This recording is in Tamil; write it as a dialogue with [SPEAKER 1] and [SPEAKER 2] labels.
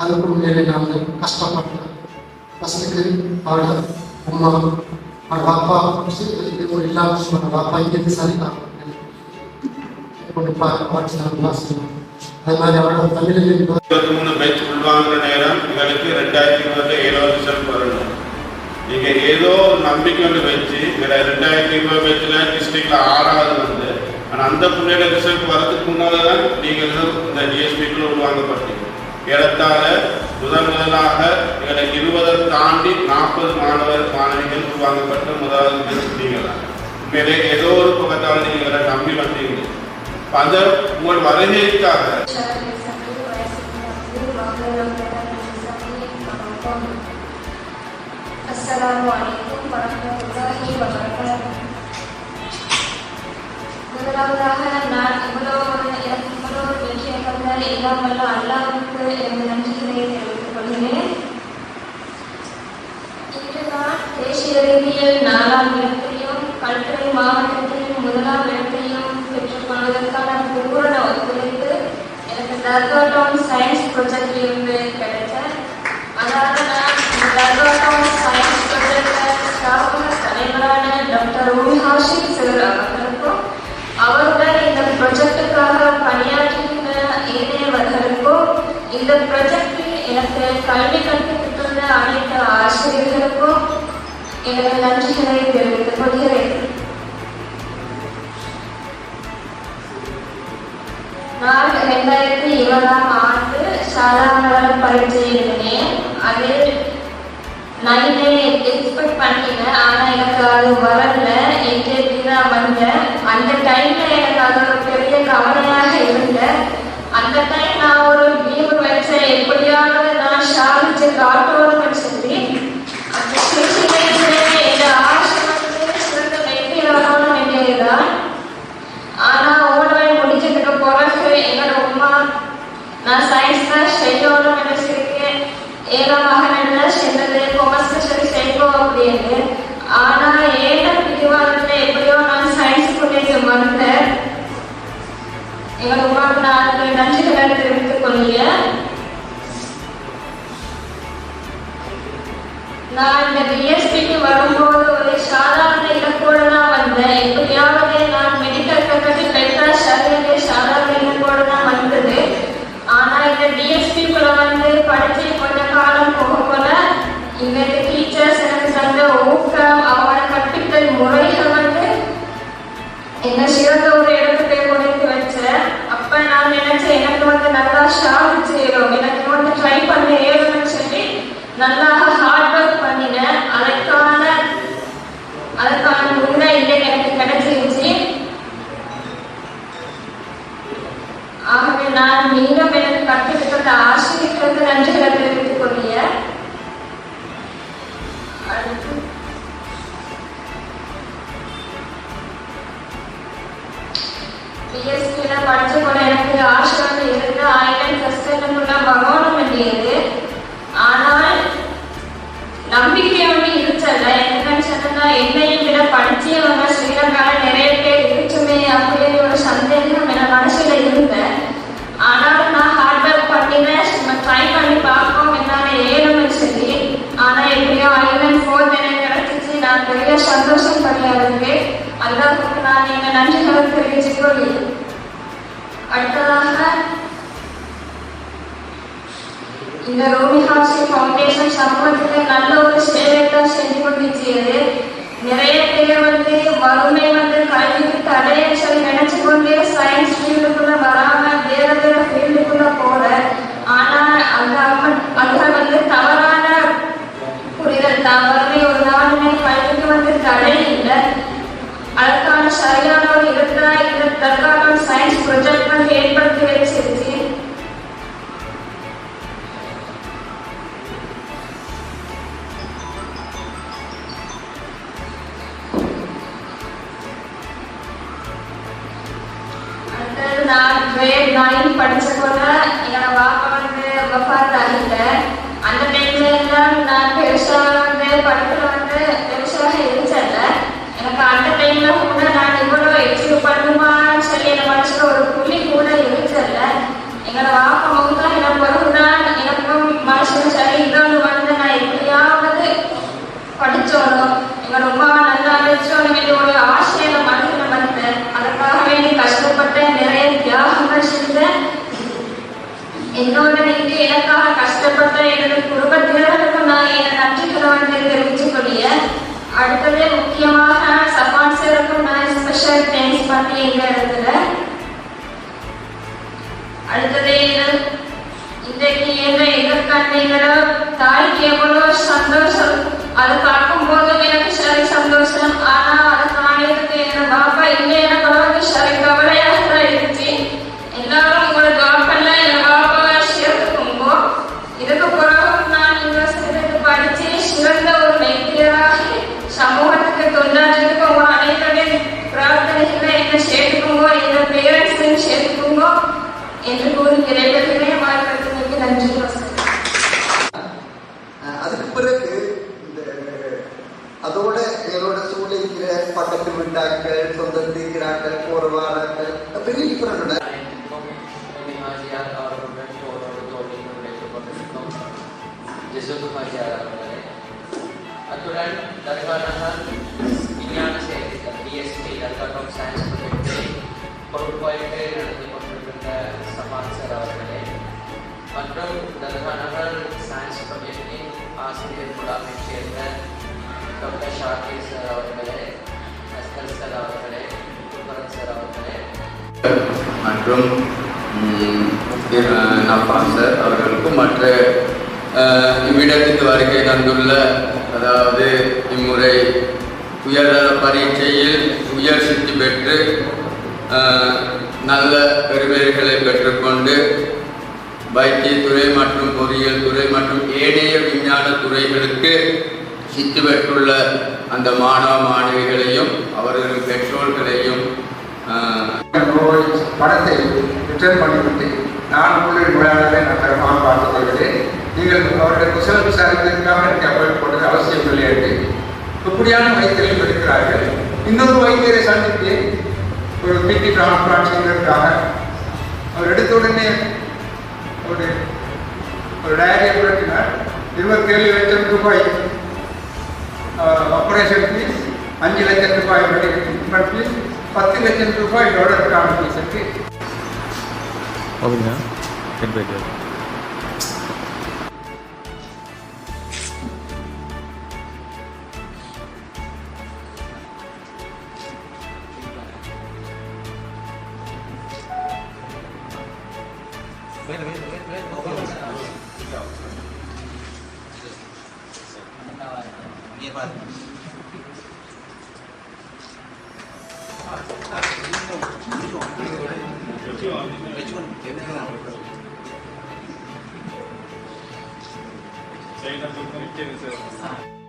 [SPEAKER 1] பதிவு மேலே கஷ்டப்பட்டேன் ஃபஸ்ட்டுக்கு அவட அம்மா அவட அப்பா ஒரு இல்லாம சொன்ன அப்பா இங்கே சரி கொண்டு அது மாதிரி அவரோட தமிழில்
[SPEAKER 2] இருபத்தி மூணு பெஞ்ச் உள்வாங்குற நேரம் இவருக்கு ரெண்டாயிரத்தி இருபதுல ஏழாவது ரிசல்ட் வரணும் நீங்க ஏதோ நம்பிக்கை வந்து வச்சு இதில் ரெண்டாயிரத்தி இருபது பெஞ்சில் டிஸ்ட்ரிக்ட்ல ஆறாவது வந்து ஆனால் அந்த பிள்ளையோட ரிசல்ட் வரதுக்கு முன்னால தான் நீங்கள் இந்த டிஎஸ்பிக்குள்ள உருவாக்கப்பட்டீங்க ஏறத்தாழ முதன் முதலாக இதில் இருபதை தாண்டி நாற்பது மாணவர் மாணவிகள் உருவாக்கப்பட்ட முதலாவது பெஞ்ச் நீங்கள் உண்மையிலே ஏதோ ஒரு பக்கத்தால் நீங்கள் இதில் நம்பி வந்தீங்க. அந்த உங்கள் வருகைக்காக
[SPEAKER 3] السلام عليكم ورحمة الله وبركاته முதலாவதாக நான் இவ்வளவு இவ்வளவு வெற்றியை தந்த எல்லாம் வல்ல அல்லாவுக்கு எனது நன்றிகளை தெரிவித்துக் கொள்கிறேன் இன்று நான் தேசிய ரீதியில் நாலாம் இடத்தையும் கல்துறை மாவட்டத்தில் முதலாம் இடத்தையும் பெற்றுக்கொள்வதற்கான பூரண ஒத்துழைப்பு எனக்கு சயின்ஸ் ப்ரொஜெக்டில் கல்வி கற்பித்துள்ள அனைத்து ஆசிரியர்களுக்கும் எனது நன்றிகளை தெரிவித்துக் கொள்கிறேன். நான் இரண்டாயிரத்தி இருபதாம் ஆண்டு சாதாரண பயிற்சி எழுதினேன் அதில் நைனே எக்ஸ்பெக்ட் பண்ணினேன் ஆனால் எனக்கு அது வரல என்கேபி தான் வந்தேன் அந்த டைமில் எனக்கு அது ஒரு பெரிய கவலையாக இருந்தேன் அந்த டைம் நான் ஒரு லீவு வச்சேன் எப்படியாவது நான் சாதிச்சு காட்டணும்னு சொல்லி அந்த சிச்சுவேஷன் என் ஆசை வந்து சிறந்த வெற்றி வரணும்னு வேண்டியதுதான் ஆனா ஓடவே முடிஞ்சதுக்கு பிறகு என்னோட அம்மா நான் சயின்ஸ்ல தான் செய்யணும்னு நினைச்சிருக்கேன் ஏழாம் மகன் சென்றது கொமர்ஸ் ஸ்பெஷலி செய்வோம் அப்படின்னு ஆனா ஏழை பிரிவாளத்துல எப்படியோ நான் சயின்ஸ் காலேஜ் வந்தேன் எங்களோட உமாவுக்கு நான் நன்றிகளை தெரிவித்துக் கொள்ளிய நான் இந்த பிஎஸ்பிக்கு வரும்போது ஒரு சாதாரண இலக்கோடு தான் வந்தேன். எப்படியாவது நான் மெடிக்கல் ஃபேக்கல்டி பெற்றா சரியாக சாதாரண இலக்கோடு தான் வந்தது ஆனால் இந்த டிஎஸ்பிக்குள்ள வந்து படிச்சு கொஞ்ச காலம் போக போல இந்த டீச்சர்ஸ் எனக்கு தந்த ஊக்கம் அவங்களோட கற்பித்தல் முறைகள் வந்து என்ன சிறந்த ஒரு இடத்துக்கு கொண்டு வச்சேன் அப்ப நான் நினைச்சேன் எனக்கு வந்து நல்லா ஷார்ட் செய்யணும் எனக்கு வந்து ட்ரை பண்ண ஏறணும்னு சொல்லி நல்லா ஹார்ட் ஒர்க் பண்ணினேன் அதற்கான அதற்கான உண்மை இல்லை எனக்கு கிடைச்சிருச்சு. ஆகவே நான் மீண்டும் எனக்கு கற்றுக்கிட்ட ஆசிரியர்களுக்கு நன்றிகளை தெரிவித்துக் கொள்கிறேன் அடுத்து. பிஎஸ்பியில படிச்சு கூட எனக்கு ஆசை வந்து இருந்து ஆயிரம் ஃபஸ்ட்டுக்குள்ள வரணும் வேண்டியது ஆனால் நம்பிக்கை ஒன்று இருச்சல்ல என்னன்னு சொன்னா என்னையும் விட படிச்சவங்க ஸ்ரீலங்கால நிறைய பேர் இருக்குமே அப்படின்னு ஒரு சந்தேகம் என் மனசுல இருந்தேன் ஆனாலும் நான் ஹார்ட் ஒர்க் பண்ணினேன் நம்ம ட்ரை பண்ணி பார்ப்போம் என்னால ஏழும்னு சொல்லி ஆனா எப்படியோ ஐலண்ட் ஃபோர்த் எனக்கு கிடைச்சிச்சு நான் பெரிய சந்தோஷம் பண்ணியாருக்கு அல்லாஹ்வுக்கு நான் அடுத்ததாக இந்த ரோமி ஹாசி ஃபவுண்டேஷன் சமூகத்துக்கு நல்ல ஒரு சேவை தான் செஞ்சு கொண்டிருக்கிறது நிறைய பேர் வந்து வறுமை வந்து கல்விக்கு தடைன்னு சொல்லி நினைச்சு கொண்டே சயின்ஸ் என்னோட நீங்க எனக்காக கஷ்டப்பட்ட எனது குடும்பத்தினருக்கும் நான் என நன்றி வந்து தெரிவிச்சுக்கூடிய அடுத்தது முக்கியமாக சப்பான்சருக்கும் நான் ஸ்பெஷல் தேங்க்ஸ் பண்ணி இந்த இடத்துல அடுத்தது இன்றைக்கு என்ன எதிர்கண்டைகளோ தாய்க்கு எவ்வளவு சந்தோஷம். அது பார்க்கும் போது எனக்கு சரி சந்தோஷம். ஆனா அதை காணியதுக்கு என் பாப்பா இல்லை எனக்கு சரி
[SPEAKER 4] கவலை ஜெசுகுமார் அவர்களே அத்துடன் தர்காநகர் விஞ்ஞான செயற்திட்டம் பிஎஸ்பி தர்காட்டம் சயின்ஸ் ப்ரொஜெக்டை பொறுப்பாய்க்கு நடத்தி கொண்டிருக்கின்ற சமான் சார் அவர்களே மற்றும் தர்காநகர் சயின்ஸ் ப்ரொஜெக்டின் ஆசிரியர் குழாமைச் சேர்ந்த டாக்டர் ஷாக்கிர் சார் அவர்களே அஸ்கர் சார் அவர்களே குல்பரத் சார் அவர்களே
[SPEAKER 5] மற்றும் ம், சார் அவர்களுக்கும் மற்ற அஹ், இவ்விடத்துக்கு வருகை தந்துள்ள அதாவது இம்முறை உயர்தர பரீட்சையில் உயர் சித்தி பெற்று நல்ல பெருமைகளை பெற்றுக்கொண்டு வைத்தியத்துறை மற்றும் பொறியியல் துறை மற்றும் ஏனைய விஞ்ஞான துறைகளுக்கு சித்து பெற்றுள்ள அந்த மாணவ மாணவிகளையும் அவர்களின் பெற்றோர்களையும்
[SPEAKER 6] படத்தை ரிட்டர்ன் பண்ணிவிட்டு நான் உள்ள நோயாளர்களை நான் தரமாக பார்த்துக் கொள்கிறேன் நீங்கள் அவர்கள் குசலம் விசாரிப்பதற்காக எனக்கு அப்பாயிண்ட் போட்டது அவசியம் இல்லை என்று. இப்படியான வைத்தியர்கள் இருக்கிறார்கள் இன்னொரு வைத்தியரை சந்தித்து ஒரு கிட்னி டிரான்ஸ்பிளான்ட் செய்வதற்காக அவர் எடுத்த உடனே ஒரு ஒரு டயரியை புரட்டினார். இருபத்தேழு லட்சம் ரூபாய் ஆப்ரேஷன் ஃபீஸ் அஞ்சு லட்சம் ரூபாய் ட்ரீட்மெண்ட் ஃபீஸ் பத்து லட்சம் ரூபாய் டாலருக்கான ஃபீஸுக்கு
[SPEAKER 7] அப்படின்னா 얘만
[SPEAKER 2] 매주는 대면에 나올 거예요. 저희가 좀 입게 되세요.